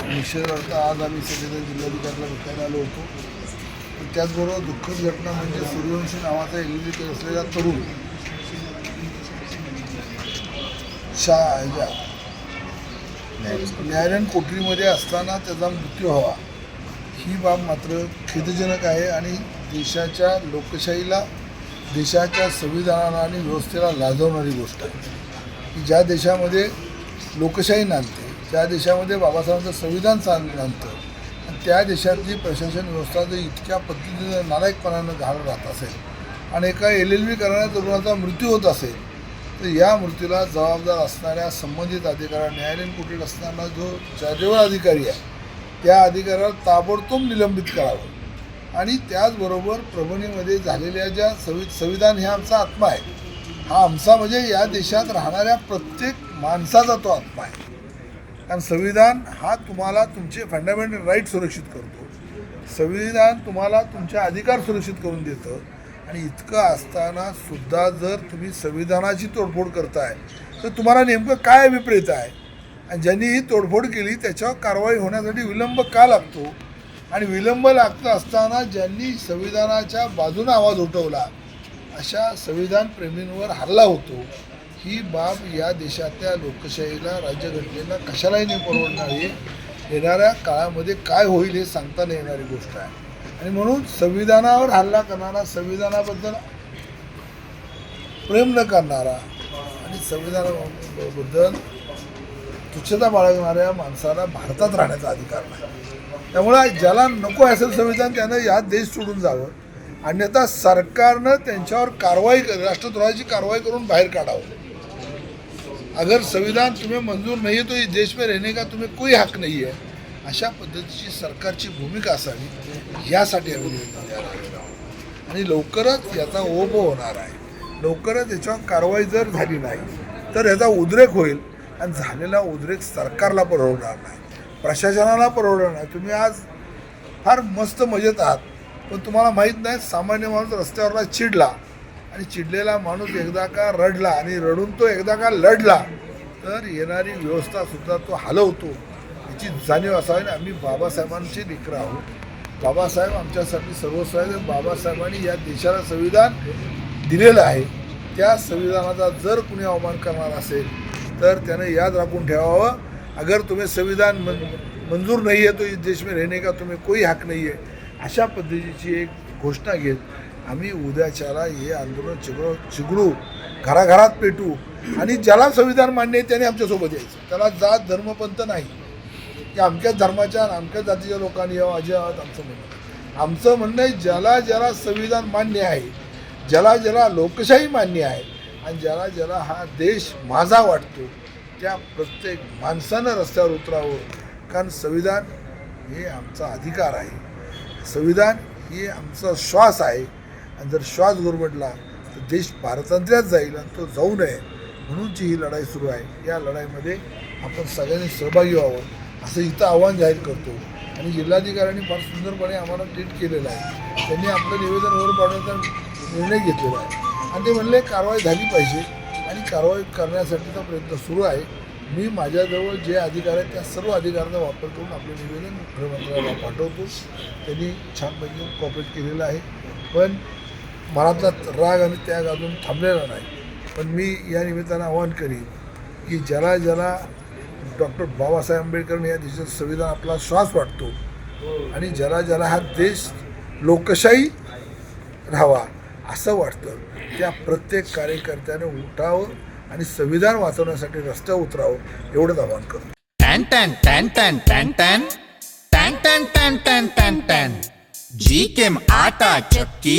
निषेधार्थ आज आम्ही सगळेजण जिल्हाधिकाऱ्याला भेटायला आलो होतो. त्याचबरोबर दुःखद घटना म्हणजे सूर्यवंशी नावाचा एल असलेला तरुण शा न्यायालयीन कोठडीमध्ये असताना त्याचा मृत्यू व्हावा ही बाब मात्र खेदजनक आहे आणि देशाच्या लोकशाहीला देशाच्या संविधानाला आणि व्यवस्थेला लाजवणारी गोष्ट आहे. की ज्या देशामध्ये लोकशाही नांदते त्या देशामध्ये बाबासाहेबांचं संविधान चाल आणि त्या देशातली प्रशासन व्यवस्था जर इतक्या पद्धतीनं नालायकपणानं घाल राहत असेल आणि एका एल एल बी करणाऱ्या तरुणाचा मृत्यू होत असेल तर या मृत्यूला जबाबदार असणाऱ्या संबंधित अधिकाऱ्या न्यायालयीन कोठडीत असणारा जो जाजेवर अधिकारी आहे त्या अधिकाऱ्याला ताबडतोब निलंबित करावं. आणि त्याचबरोबर प्रभणीमध्ये झालेल्या ज्या संवि संविधान हे आमचा आत्मा आहे हा आमचा म्हणजे या देशात राहणाऱ्या प्रत्येक माणसाचा तो आत्मा आहे. कारण संविधान हा तुम्हाला तुमचे फंडामेंटल राईट सुरक्षित करतो. संविधान तुम्हाला तुमचे अधिकार सुरक्षित करून देतं. आणि इतकं असताना सुद्धा जर तुम्ही संविधानाची तोडफोड करताय तर तुम्हाला नेमकं काय विपरीत आहे? आणि ज्यांनी ही तोडफोड केली त्याच्यावर कारवाई होण्यासाठी विलंब का लागतो? आणि विलंब लागत असताना ज्यांनी संविधानाच्या बाजूने आवाज उठवला अशा संविधान प्रेमींवर हल्ला होतो. ही बाब या देशातल्या लोकशाहीला राज्यघटनेला कशालाही नाही परवडणारी येणाऱ्या काळामध्ये काय होईल हे सांगता नाही येणारी गोष्ट आहे. आणि म्हणून संविधानावर हल्ला करणारा संविधानाबद्दल प्रेम न करणारा आणि संविधानाबद्दल तुच्छता बाळगणाऱ्या माणसाला भारतात राहण्याचा अधिकार नाही. त्यामुळे ज्याला नको असेल संविधान त्यानं या देश सोडून जावं. अन्यथा सरकारनं त्यांच्यावर कारवाई कर राष्ट्रद्रोहाची कारवाई करून बाहेर काढावं. अगर संविधान तुम्हें मंजूर नहीं है तो इस देश में रहने का तुम्हें कोई हक नहीं है। अशा पद्धतीची सरकारची भूमिका असावी यासाठी आम्ही निवेदन द्यायला आणि लवकरच याचा ओप होणार आहे. लवकरच याच्यावर कारवाई जर झाली नाही तर याचा उद्रेक होईल आणि झालेला उद्रेक सरकारला परवडणार नाही. प्रशासनाला परवडणार नाही. तुम्ही आज फार मस्त मजेत आहात पण तुम्हाला माहीत नाही सामान्य माणूस रस्त्यावरला चिडला आणि चिडलेला माणूस एकदा का रडला आणि रडून तो एकदा का लढला तर येणारी व्यवस्थासुद्धा तो हलवतो. याची जाणीव असावी आणि आम्ही बाबासाहेबांचे लेकरं आहोत. बाबासाहेब आमच्यासाठी सर्वस्व आहे बाबासाहेबांनी या देशाला संविधान दिलेलं आहे. त्या संविधानाचा जर कुणी अवमान करणार असेल तर त्यानं याद राखून ठेवावं. अगर तुम्ही संविधान मन मंजूर नाही आहे तो इस देश में रहने का तुम्ही कोई हक नाही आहे अशा पद्धतीची एक घोषणा घेत आम्ही उद्याच्याला हे आंदोलन चिघळू चिघळू घराघरात पेटू आणि ज्याला संविधान मान्य आहे त्याने आमच्यासोबत यायचं. त्याला जात धर्मपंथ नाही. की अमक्याच धर्माच्या आणि अमक्याच जातीच्या लोकांनी यावं अजय आहात आमचं म्हणणं आहे. आमचं म्हणणं आहे ज्याला ज्याला संविधान मान्य आहे ज्याला ज्याला लोकशाही मान्य आहे आणि ज्याला ज्याला हा देश माझा वाटतो त्या प्रत्येक माणसानं रस्त्यावर उतरावं. कारण संविधान हे आमचा अधिकार आहे. संविधान हे आमचा श्वास आहे. आणि जर श्वास गुरमटला तर देश पारतंत्र्यात जाईल आणि तो जाऊ नये. म्हणूनची ही लढाई सुरू आहे. या लढाईमध्ये आपण सगळ्यांनी सहभागी व्हावं असं इथं आव्हान जाहीर करतो. आणि जिल्हाधिकाऱ्यांनी फार सुंदरपणे आम्हाला ट्रीट केलेलं आहे. त्यांनी आपलं निवेदन वर पाडण्याचा निर्णय घेतलेला आहे. आणि ते म्हणले कारवाई झाली पाहिजे आणि कारवाई करण्यासाठीचा प्रयत्न सुरू आहे. मी माझ्याजवळ जे अधिकार आहेत त्या सर्व अधिकारांचा वापर करून आपलं निवेदन गृहमंत्र्याला पाठवतो. त्यांनी छानपैकी कॉपरेट केलेलं आहे. पण मनातला राग आणि त्याग अजून थांबलेला नाही पण मी या निमित्तानं आवाहन करीन की ज्याला ज्याला डॉक्टर बाबासाहेब आंबेडकर या देशाचं संविधान आपला श्वास वाटतो आणि ज्याला ज्याला हा देश लोकशाही राहावा असं वाटतं त्या प्रत्येक कार्यकर्त्याने उठावं आणि संविधान वाचवण्यासाठी रस्त्यावर उतरावं एवढंच आवाहन करतो टॅन टॅन टॅन टॅन टॅन टॅन टॅन टॅन टॅन टॅन टॅन टॅन जी केम आटा चक्की